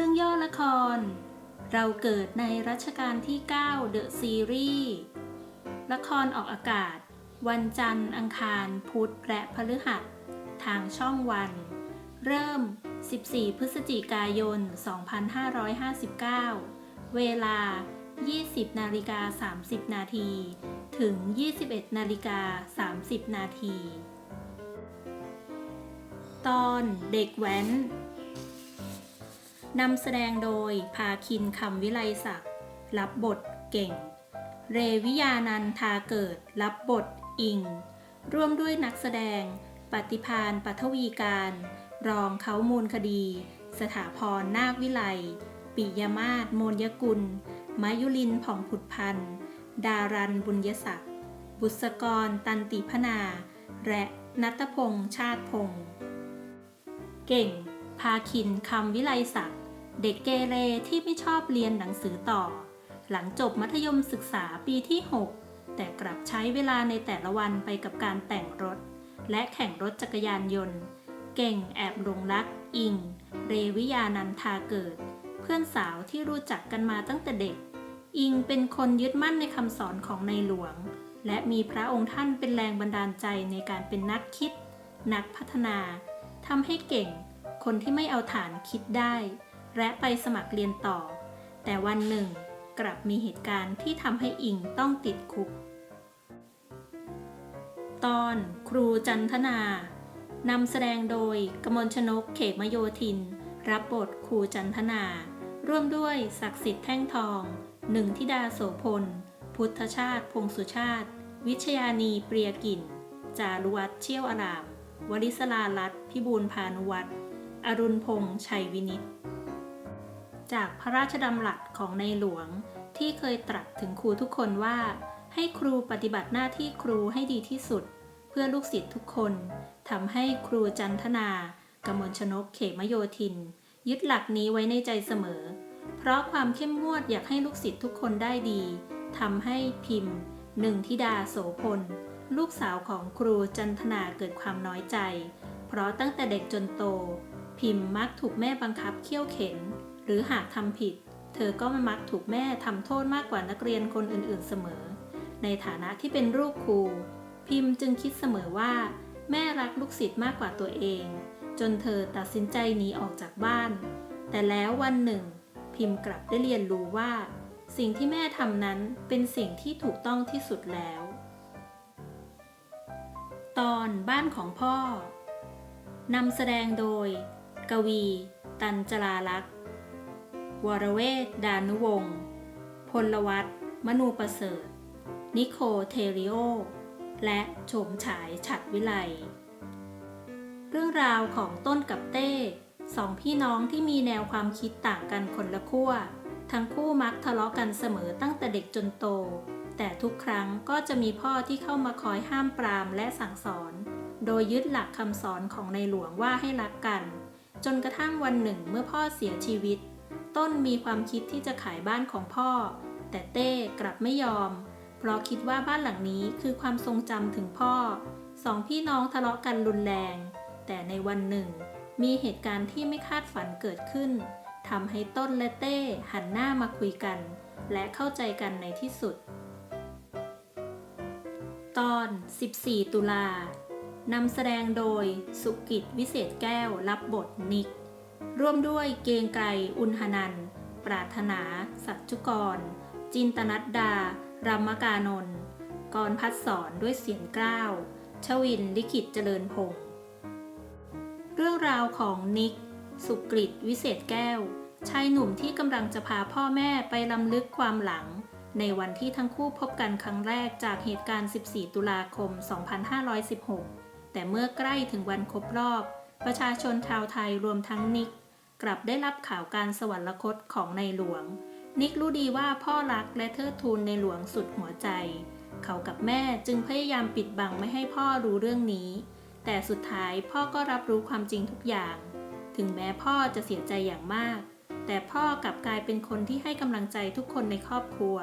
รื่องย่อละคร เราเกิดในรัชกาลที่ 9 The Series ละครออกอากาศ วันจันทร์ อังคาร พุธ และพฤหัส ทางช่องวัน เริ่ม 14 พฤศจิกายน 2559 เวลา 20 นาฬิกา 30 นาที ถึง 21 นาฬิกา 30 นาที ตอนเด็กแว้น นำแสดงโดยพาคินคำวิไลศักดิ์รับบทเก่ง เรวิยานันทาเกิด รับบทอิง ร่วมด้วยนักแสดง ปฏิพานปัทวีการ รองเขามูลคดี สถาพรนาควิไล ปิยมาศมนยกุล มายุลินผ่องผุดพันธ์ ดารันบุญยศักดิ์ บุษกรตันติพนา และนัตพงษ์ชาติพงษ์ เก่ง พาคินคำวิไลศักดิ์เด็กเกเรที่ไม่ชอบเรียนหนังสือต่อ หลังจบมัธยมศึกษาปีที่ 6 แต่กลับใช้เวลาในแต่ละวันไปกับการแต่งรถ และแข่งรถจักรยานยนต์ เก่งแอบหลงรัก อิง เรวิยานันทาเกิด เพื่อนสาวที่รู้จักกันมาตั้งแต่เด็ก อิงเป็นคนยึดมั่นในคำสอนของในหลวง และมีพระองค์ท่านเป็นแรงบันดาลใจในการเป็นนักคิด นักพัฒนาทำให้เก่ง คนที่ไม่เอาฐานคิดได้ และไปสมัครเรียนต่อ แต่วันหนึ่ง กลับมีเหตุการณ์ที่ทำให้อิงต้องติดคุก ตอนครูจันทนานำแสดงโดยกมลชนกเขมโยธิน รับบทครูจันทนา ร่วมด้วยศักดิ์สิทธิ์แท่งทอง หนึ่งธิดาโสพล พุทธชาติ พงสุชาติ วิชยานีเปรียกินจารุวัฒน์เชี่ยวอารามวลิศลาลัตพิบูลพานุวัฒน์ อรุณพงษ์ชัยวินิตจากพระราชดำรัสของในหลวงที่เคยตรัสถึงครูทุกคนว่า ให้ครูปฏิบัติหน้าที่ครูให้ดีที่สุด เพื่อลูกศิษย์ทุกคนทำให้ครูจันทนากมลชนกเขมโยธิน ยึดหลักนี้ไว้ในใจเสมอ เพราะความเข้มงวดอยากให้ลูกศิษย์ทุกคนได้ดีทำให้พิมพ์หนึ่งธิดาโสพล ลูกสาวของครูจันทนาเกิดความน้อยใจ เพราะตั้งแต่เด็กจนโต พิมพ์มักถูกแม่บังคับเคี่ยวเข็น หรือหากทำผิด เธอก็มักถูกแม่ทำโทษมากกว่านักเรียนคนอื่นๆเสมอ ในฐานะที่เป็นลูกครู พิมพ์จึงคิดเสมอว่า แม่รักลูกศิษย์มากกว่าตัวเอง จนเธอตัดสินใจหนีออกจากบ้าน แต่แล้ววันหนึ่ง พิมพ์กลับได้เรียนรู้ว่า สิ่งที่แม่ทำนั้นเป็นสิ่งที่ถูกต้องที่สุดแล้ว ตอนบ้านของพ่อนำแสดงโดย กวี ตันจราลักษ์วรเวทดานุวงศ์พลวัตมนูประเสริฐ นิโคเทริโอ และโฉมฉายฉัดวิไล เรื่องราวของต้นกับเต้สองพี่น้องที่มีแนวความคิดต่างกันคนละขั้ว ทั้งคู่มักทะเลาะกันเสมอตั้งแต่เด็กจนโต แต่ทุกครั้งก็จะมีพ่อที่เข้ามาคอยห้ามปรามและสั่งสอน โดยยึดหลักคำสอนของในหลวงว่าให้รักกัน จนกระทั่งวันหนึ่งเมื่อพ่อเสียชีวิต ต้นมีความคิดที่จะขายบ้านของพ่อ แต่เต้กลับไม่ยอม เพราะคิดว่าบ้านหลังนี้คือความทรงจำถึงพ่อ สองพี่น้องทะเลาะกันรุนแรง แต่ในวันหนึ่ง มีเหตุการณ์ที่ไม่คาดฝันเกิดขึ้นทำให้ต้นและเต้หันหน้ามาคุยกัน และเข้าใจกันในที่สุด ตอน 14 ตุลา นำแสดงโดยสุกิจวิเศษแก้วรับบทนิก ร่วมด้วยเกงไกรอุณหนัน ปรารถนา สัจจุกร จินตนัดดา รัมมกานนท์กรพัดสอนด้วยเสียงกล้าว ชวินลิขิตเจริญพงศ์เรื่องราวของนิก สุกฤตวิเศษแก้ว ชายหนุ่มที่กำลังจะพาพ่อแม่ไปลำลึกความหลัง ในวันที่ทั้งคู่พบกันครั้งแรกจากเหตุการณ์ 14 ตุลาคม 2516 แต่เมื่อใกล้ถึงวันครบรอบ ประชาชนชาวไทยรวมทั้งนิก กลับได้รับข่าวการสวรรคตของในหลวง นิกรู้ดีว่าพ่อรักและเทิดทูนในหลวงสุดหัวใจ เขากับแม่จึงพยายามปิดบังไม่ให้พ่อรู้เรื่องนี้ แต่สุดท้ายพ่อก็รับรู้ความจริงทุกอย่าง ถึงแม้พ่อจะเสียใจอย่างมาก แต่พ่อกลับกลายเป็นคนที่ให้กำลังใจทุกคนในครอบครัว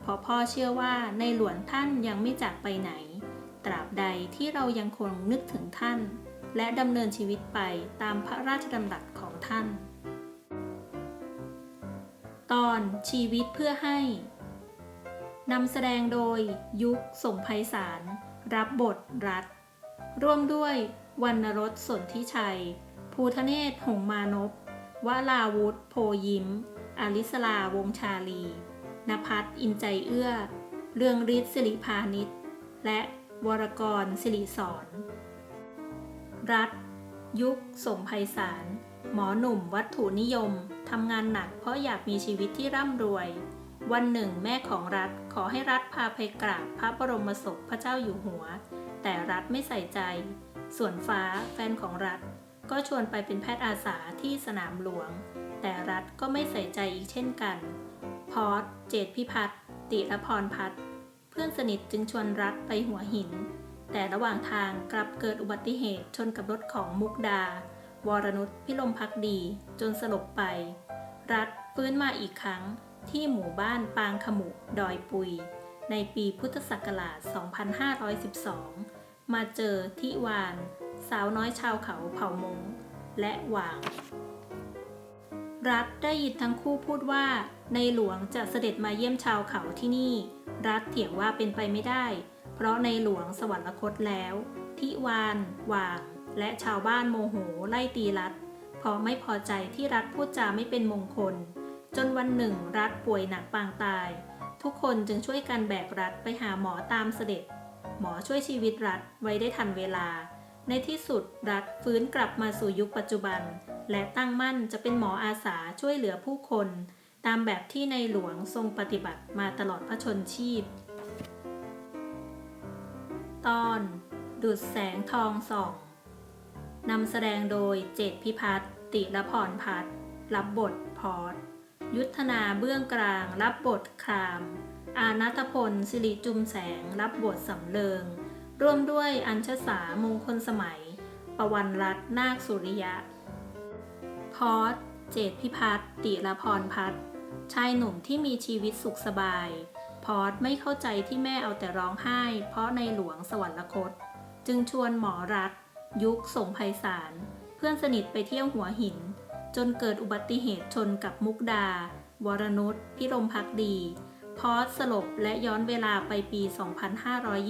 เพราะพ่อเชื่อว่าในหลวงท่านยังไม่จากไปไหน ตราบใดที่เรายังคงนึกถึงท่าน และดำเนินชีวิตไปตามพระราชดำรัสของท่าน ตอนชีวิตเพื่อให้นำแสดงโดยยุคสมไพศาลรับบทรัฐ ร่วมด้วยวรรณรสสนทิชัย ภูทะเนศหงมานพวลาวุธ โพยิ้ม อลิสลาวงชาลี นภัสอินใจเอื้อ เรืองฤทธิ์สิริพานิชและ วรกรสิริสอนรัฐ ยุคสมไพศาลหมอหนุ่มวัตถุนิยม ทำงานหนักเพราะอยากมีชีวิตที่ร่ำรวย วันหนึ่งแม่ของรัฐขอให้รัฐพาไปกราบพระบรมศพพระเจ้าอยู่หัว แต่รัฐไม่ใส่ใจ ส่วนฟ้าแฟนของรัฐ ก็ชวนไปเป็นแพทย์อาสาที่สนามหลวง แต่รัฐก็ไม่ใส่ใจอีกเช่นกัน พอสเจตพิพัฒน์ติรพรพัฒน์ เพื่อนสนิทจึงชวนรัฐไปหัวหิน แต่ระหว่างทางกลับเกิดอุบัติเหตุชนกับรถของมุกดา วรนุชพิลมพักดี จนสลบไป รัฐฟื้นมาอีกครั้งที่หมู่บ้านปางขมุดอยปุย ในปีพุทธศักราช 2512 มาเจอทิวาน สาวน้อยชาวเขาเผ่ามง และหวาง รัฐได้ยินทั้งคู่พูดว่าในหลวงจะเสด็จมาเยี่ยมชาวเขาที่นี่ รัฐเถียงว่าเป็นไปไม่ได้ เพราะในหลวงสวรรคตแล้ว ทิวานหว่าง และชาวบ้านโมโหไล่ตีรัฐเพราะไม่พอใจที่รัฐพูดจาไม่เป็นมงคล จนวันหนึ่งรัฐป่วยหนักปางตาย ทุกคนจึงช่วยกันแบกรัฐไปหาหมอตามเสด็จ หมอช่วยชีวิตรัฐไว้ได้ทันเวลา ในที่สุดรัฐฟื้นกลับมาสู่ยุคปัจจุบัน และตั้งมั่นจะเป็นหมออาสาช่วยเหลือผู้คน ตามแบบที่ในหลวงทรงปฏิบัติมาตลอดพระชนชีพ ตอนดุดแสงทองส่องนำแสดงโดยเจตพิพัฒน์ติรพรพัฒน์รับบทพอร์ตยุทธนาเบื้องกลาง รับบทคราม อานัทพลสิริจุมแสง รับบทสำเริง ร่วมด้วยอัญชสามงคลสมัย ประวันรัตนาคสุริยะ พอร์ตเจตพิพัฒน์ติรพรพัฒน์ ชายหนุ่มที่มีชีวิตสุขสบาย พอร์ตไม่เข้าใจที่แม่เอาแต่ร้องไห้ เพราะในหลวงสวรรคต จึงชวนหมอรัฐยุคส่งไพศาลเพื่อนสนิทไปเที่ยวหัวหิน จนเกิดอุบัติเหตุชนกับมุกดา วรนุชพิรมพักดี พอสสลบและย้อนเวลาไปปี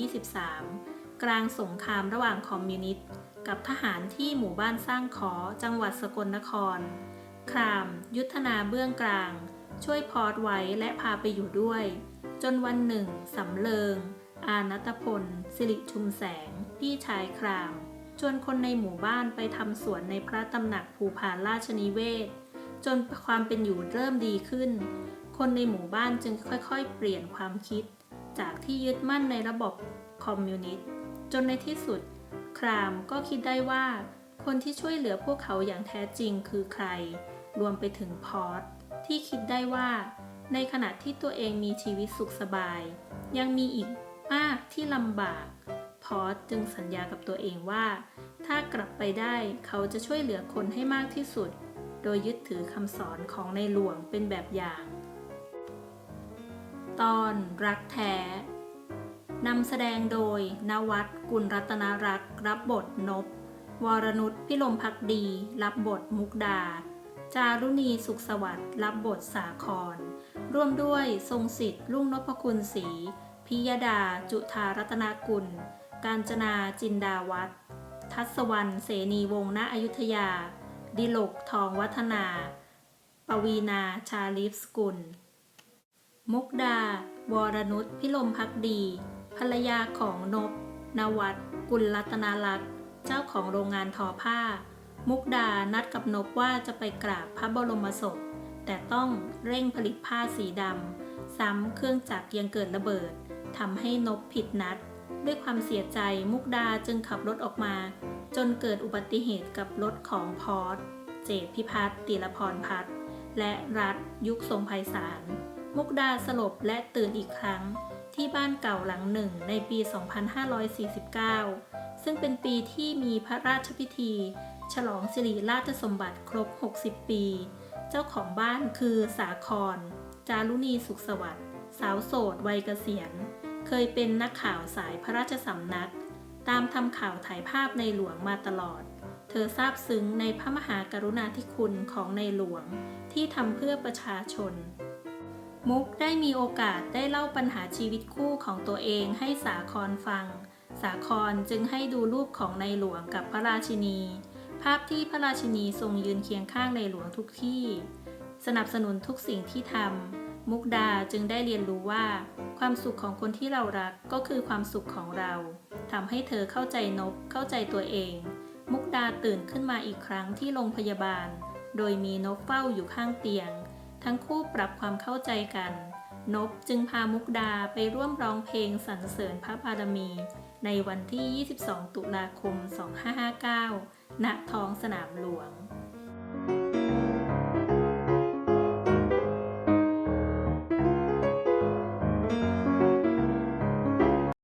2523 กลางสงครามระหว่างคอมมิวนิสต์กับทหารที่หมู่บ้านสร้างขอจังหวัดสกลนคร คราม ยุทธนาเบื้องกลาง ช่วยพอดไว้และพาไปอยู่ด้วย จนวันหนึ่งสำเริง อานัตพล สิริชุมแสง พี่ชายคราม ชวนคนในหมู่บ้านไปทำสวนในพระตำหนักภูพานราชนิเวศ จนความเป็นอยู่เริ่มดีขึ้น คนในหมู่บ้านจึงค่อยๆ เปลี่ยนความคิด จากที่ยึดมั่นในระบบคอมมิวนิสต์ จนในที่สุด ครามก็คิดได้ว่า คนที่ช่วยเหลือพวกเขาอย่างแท้จริงคือใคร รวมไปถึงพอร์ต ที่คิดได้ว่า ในขณะที่ตัวเองมีชีวิตสุขสบาย ยังมีอีกมากที่ลำบาก พอร์ตจึงสัญญากับตัวเองว่า ถ้ากลับไปได้เขาจะช่วยเหลือคนให้มากที่สุด โดยยึดถือคำสอนของในหลวงเป็นแบบอย่าง ตอนรักแท้นำแสดงโดย นวัดกุลรัตนรักษ์รับบทนบ วรนุชพิลมพักดี รับบทมุกดา จารุณีสุขสวัสดิ์รับบทสาคร ร่วมด้วยทรงสิทธิ์ลุ่งนพคุณศรีพิยดา จุธารัตนากุล การจนาจินดาวัฒน์ทัศวรรณเสนีวงศ์ณอยุธยา ดิลกทองวัฒนา ปวีนาชาลิฟสกุล มุกดา วรนุชพิลมพักดี ภรรยาของนบนวัด กุลรัตนาลักษณ์เจ้าของโรงงานทอผ้า มุกดานัดกับนบว่าจะไปกราบพระบรมศพ แต่ต้องเร่งผลิตผ้าสีดำ ซ้ำเครื่องจักรยังเกิดระเบิดทำให้นบผิดนัด ด้วยความเสียใจมุกดาจึงขับรถออกมา จนเกิดอุบัติเหตุกับรถของพอร์ตเจตพิพัฒน์ติรพรพัฒน์และรัฐยุคทรงไพศาล มุกดาสลบและตื่นอีกครั้ง ที่บ้านเก่าหลังหนึ่งในปี 2549 ซึ่งเป็นปีที่มีพระราชพิธี ฉลองสิริราชสมบัติครบ 60 ปี เจ้าของบ้านคือสาคร จารุณีสุขสวัสดิ์สาวโสดวัยเกษียณ เคยเป็นนักข่าวสายพระราชสำนัก ตามทำข่าวถ่ายภาพในหลวงมาตลอด เธอซาบซึ้งในพระมหากรุณาธิคุณของในหลวงที่ทำเพื่อประชาชน มุกได้มีโอกาสได้เล่าปัญหาชีวิตคู่ของตัวเองให้สาครฟัง สาครจึงให้ดูรูปของในหลวงกับพระราชินี ภาพที่พระราชินีทรงยืนเคียงข้างในหลวงทุกที่ สนับสนุนทุกสิ่งที่ทำมุกดาจึงได้เรียนรู้ว่า ความสุขของคนที่เรารักก็คือความสุขของเราทำให้เธอเข้าใจนบเข้าใจตัวเอง มุกดาตื่นขึ้นมาอีกครั้งที่โรงพยาบาล โดยมีนบเฝ้าอยู่ข้างเตียง ทั้งคู่ปรับความเข้าใจกัน นบจึงพามุกดาไปร่วมร้องเพลงสรรเสริญพระบารมี ในวันที่ 22 ตุลาคม 2559 ณ ท้องสนามหลวง